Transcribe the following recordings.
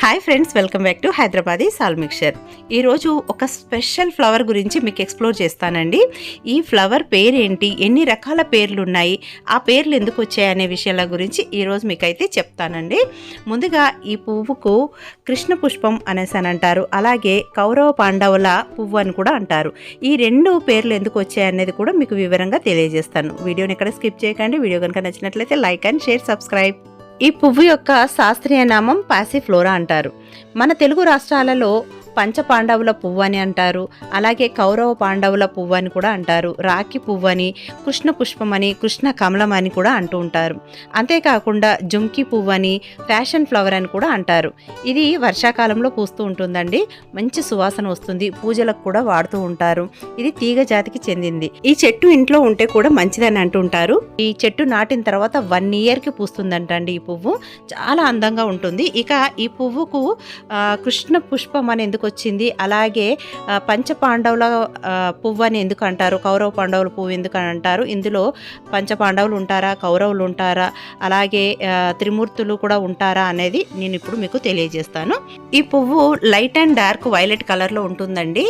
Hi friends welcome back to Hyderabadi సాల్ mixture ఈరోజు ఒక స్పెషల్ ఫ్లవర్ గురించి మీకు ఎక్స్ప్లోర్ చేస్తానండి. ఈ ఫ్లవర్ పేరేంటి? ఎన్ని రకాల పేర్లు ఉన్నాయి ఆ పేర్లు ఎందుకు వచ్చాయి అనే విషయాల గురించి ఈరోజు మీకైతే చెప్తానండి. ముందుగా ఈ పువ్వుకు కృష్ణ పుష్పం అనేసి అని అంటారు. అలాగే కౌరవ పాండవుల పువ్వు అని కూడా అంటారు. ఈ రెండు పేర్లు ఎందుకు వచ్చాయి అనేది కూడా మీకు వివరంగా తెలియజేస్తాను. వీడియోని ఎక్కడ స్కిప్ చేయకండి. వీడియో కనుక నచ్చినట్లయితే లైక్ అండ్ షేర్ సబ్స్క్రైబ్ ఈ పువ్వు యొక్క శాస్త్రీయ నామం పాసిఫ్లోరా అంటారు. మన తెలుగు రాష్ట్రాలలో పంచపాండవుల పువ్వు అని అంటారు. అలాగే కౌరవ పాండవుల పువ్వు అని కూడా అంటారు. రాఖీ పువ్వు అని కృష్ణ పుష్పం అని కృష్ణ కమలం అని కూడా అంటూ ఉంటారు. అంతేకాకుండా జుంకి పువ్వు అని ఫ్యాషన్ ఫ్లవర్ అని కూడా అంటారు. ఇది వర్షాకాలంలో పూస్తూ ఉంటుందండి. మంచి సువాసన వస్తుంది. పూజలకు కూడా వాడుతూ ఉంటారు. ఇది తీగ జాతికి చెందింది. ఈ చెట్టు ఇంట్లో ఉంటే కూడా మంచిదని అంటుంటారు ఈ చెట్టు నాటిన తర్వాత వన్ ఇయర్కి పూస్తుందంటండి ఈ పువ్వు. చాలా అందంగా ఉంటుంది. ఇక ఈ పువ్వుకు కృష్ణ పుష్పం అని ఎందుకు వచ్చింది అలాగే పంచపాండవుల పువ్వు అని ఎందుకు అంటారు కౌరవ పాండవుల పువ్వు ఎందుకు అని అంటారు ఇందులో పంచపాండవులు ఉంటారా? కౌరవులు ఉంటారా? అలాగే త్రిమూర్తులు కూడా ఉంటారా అనేది నేను ఇప్పుడు మీకు తెలియజేస్తాను. ఈ పువ్వు లైట్ అండ్ డార్క్ వైలెట్ కలర్లో ఉంటుందండి.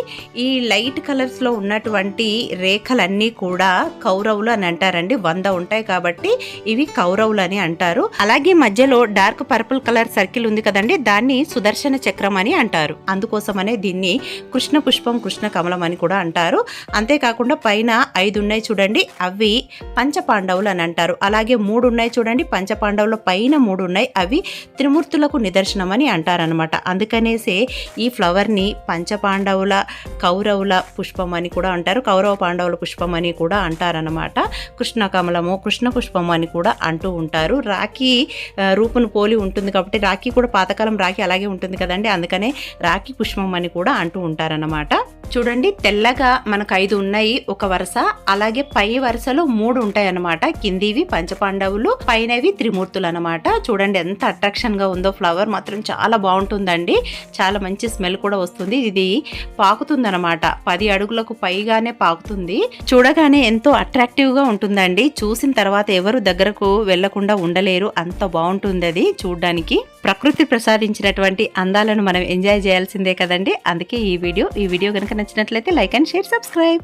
ఈ లైట్ కలర్స్లో ఉన్నటువంటి రేఖలన్నీ కూడా కౌరవులు అని అంటారండి. వంద ఉంటాయి కాబట్టి ఇవి కౌరవులు అని అంటారు. అలాగే మధ్యలో డార్క్ పర్పుల్ కలర్ సర్కిల్ ఉంది కదండి. దాన్ని సుదర్శన చక్రం అని అంటారు. అందుకోసం అందుకోసమనే దీన్ని కృష్ణ పుష్పం కృష్ణ కమలం అని కూడా అంటారు. అంతేకాకుండా పైన ఐదు ఉన్నాయి చూడండి అవి పంచపాండవులు అని అంటారు. అలాగే మూడు ఉన్నాయి చూడండి పంచపాండవుల పైన మూడు ఉన్నాయి అవి త్రిమూర్తులకు నిదర్శనం అని అంటారనమాట అందుకనేసే ఈ ఫ్లవర్ని పంచపాండవుల కౌరవుల పుష్పం అని కూడా అంటారు. కౌరవ పాండవుల పుష్పం అని కూడా అంటారనమాట కృష్ణ కమలము కృష్ణ పుష్పం అని కూడా అంటూ ఉంటారు. రాఖీ రూపును పోలి ఉంటుంది కాబట్టి రాఖీ కూడా పాతకాలం రాఖీ అలాగే ఉంటుంది కదండి. అందుకనే రాఖీ పుష్పం అని కూడా అంటూ ఉంటారనమాట చూడండి తెల్లగా మనకు ఐదు ఉన్నాయి ఒక వరుస. అలాగే పై వరుసలో మూడు ఉంటాయి అన్నమాట కిందివి పంచపాండవులు పైనవి త్రిమూర్తులు అనమాట చూడండి ఎంత అట్రాక్షన్గా ఉందో ఫ్లవర్ మాత్రం చాలా బాగుంటుందండి. చాలా మంచి స్మెల్ కూడా వస్తుంది. ఇది పాకుతుంది అనమాట పది అడుగులకు పైగానే పాకుతుంది. చూడగానే ఎంతో అట్రాక్టివ్గా ఉంటుందండి. చూసిన తర్వాత ఎవరు దగ్గరకు వెళ్ళకుండా ఉండలేరు. అంత బాగుంటుంది అది చూడడానికి. ప్రకృతి ప్రసాదించినటువంటి అందాలను మనం ఎంజాయ్ చేయాల్సిందే కదండి. అందుకే ఈ వీడియో ఈ వీడియో కనుక నచ్చినట్లయితే లైక్ అండ్ షేర్ సబ్స్క్రైబ్.